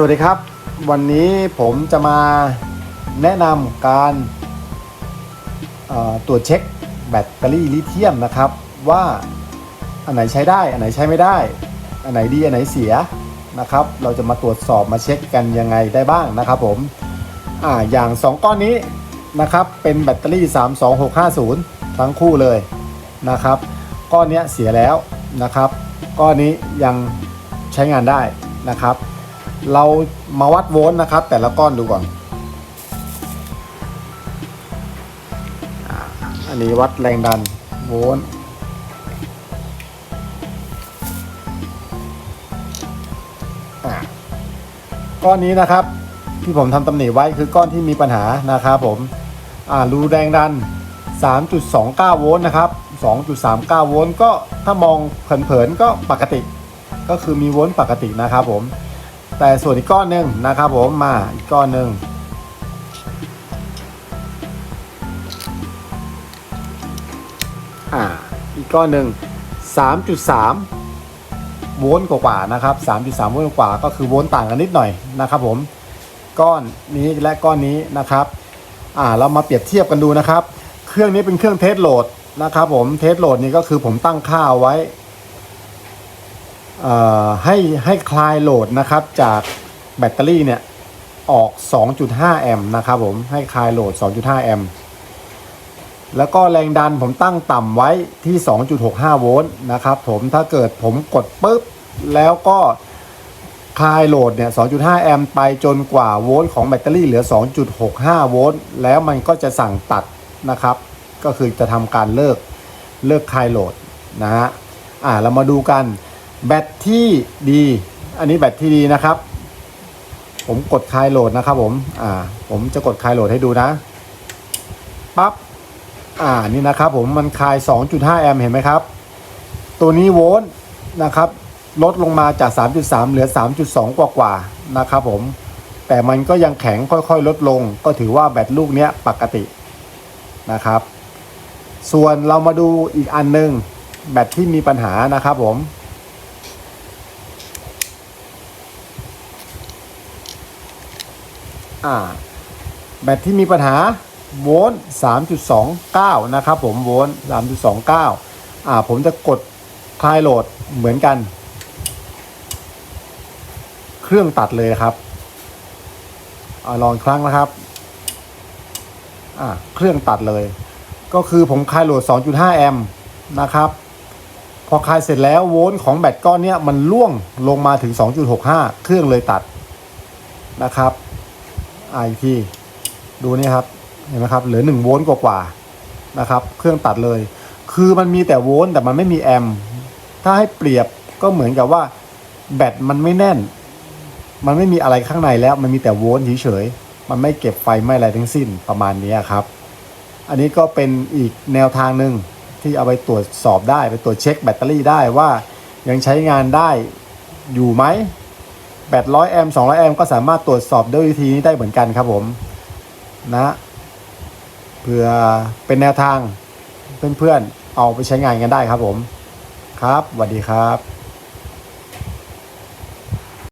สวัสดีครับ วันนี้ผมจะมาแนะนำการตรวจเช็คแบตเตอรี่ลิเธียมนะครับ ว่าอันไหนใช้ได้ อันไหนใช้ไม่ได้ อันไหนดีอันไหนเสียนะครับ เราจะมาตรวจสอบมาเช็คกันยังไงได้บ้างนะครับผมอ่าอย่าง 2 ก้อนนี้นะครับเป็นแบตเตอรี่ 32650 ทั้งคู่เลยนะครับ ก้อนเนี้ยเสียแล้วนะครับ ก้อนนี้ยังใช้งานได้นะครับ เรามาวัดโวลต์นะครับ แต่ละก้อนดูก่อน อันนี้วัดแรงดันโวลต์อ่าก้อนนี้นะครับ ที่ผมทำตำหนิไว้คือก้อนที่มีปัญหานะครับผมอ่ารูแรงดัน 3.29 โวลต์นะครับ 2.39 โวลต์ก็ถ้ามองเผินๆก็ปกติ ก็คือมีโวลต์ปกตินะครับผม แต่ส่วนอีกก้อนหนึ่งนะครับผมมาอีกก้อนหนึ่งอ่าอีกก้อนหนึ่ง3.3 โวลต์กว่าๆนะครับ 3.3 โวลต์กว่าก็คือโวลต์ต่างกันนิดหน่อยนะครับผมก้อนนี้และก้อนนี้นะครับอ่าเรามาเปรียบเทียบกันดูนะครับ เครื่องนี้เป็นเครื่องเทสโหลดนะครับผมเทสโหลดนี้ก็คือผมตั้งค่าไว้ ให้ให้คลายโหลดนะครับจากแบตเตอรี่เนี่ยออก 2.5 แอมป์นะครับผมให้คลายโหลด 2.5 แอมป์แล้วก็แรงดันผมตั้งต่ำไว้ที่ 2.65 โวลต์นะครับผมถ้าเกิดผมกดปุ๊บ แล้วก็คลายโหลดเนี่ย 2.5 แอมป์ไปจนกว่าโวลต์ของแบตเตอรี่เหลือ 2.65 โวลต์แล้วมันก็จะสั่งตัดนะครับ ก็คือจะทำการเลิกเลิกคลายโหลดนะฮะอ่าเรามาดูกัน แบตที่ดี อันนี้แบตที่ดีนะครับ ผมกดคลายโหลดนะครับ ผม อ่า ผมจะกดคลายโหลดให้ดูนะปั๊บอ่านี่นะครับผมมันคลาย 2.5 แอมป์เห็นไหมครับ ตัวนี้โวลต์นะครับ ลดลงมาจาก 3.3 เหลือ 3.2 กว่ากว่าๆนะครับผม แต่มันก็ยังแข็งค่อยๆ ลดลง ก็ถือว่าแบตลูกเนี้ยปกตินะครับ ส่วนเรามาดูอีกอันหนึง แบตที่มีปัญหานะครับผม อ่าแบตที่มีปัญหาโวลต์3.29 นะครับผมโวลต์3.29 อ่าผมจะกดคลายโหลดเหมือนกัน เครื่องตัดเลยครับอลองครั้งนะครับอ่าเครื่องตัดเลย ก็คือผมคลายโหลด 2.5 แอมป์นะครับพอคลายเสร็จแล้วโวลต์ของแบตก้อนเนี้ยมันล่วงลงมาถึง 2.65 เครื่องเลยตัดนะครับ อ่าอีกทีดูนี่ครับเห็นไหมครับเหลือ1โวลต์กว่าๆนะครับ เครื่องตัดเลย คือมันมีแต่โวลต์แต่มันไม่มีแอมถ้าให้เปรียบก็เหมือนกับว่าแบตมันไม่แน่น มันไม่มีอะไรข้างในแล้ว มันมีแต่โวลต์เฉยๆมันไม่เก็บไฟไม่อะไรทั้งสิ้นประมาณนี้ครับ อันนี้ก็เป็นอีกแนวทางหนึ่งที่เอาไปตรวจสอบได้ไปตรวจเช็คแบตเตอรี่ได้ว่ายังใช้งานได้อยู่ไหม แบตร้อยแอมป์สองร้อยแอมป์ก็สามารถตรวจสอบด้วยวิธีนี้ได้เหมือนกันครับผมนะเพื่อเป็นแนวทางเพื่อนๆเอาไปใช้งานกันได้ครับผมครับสวัสดีครับ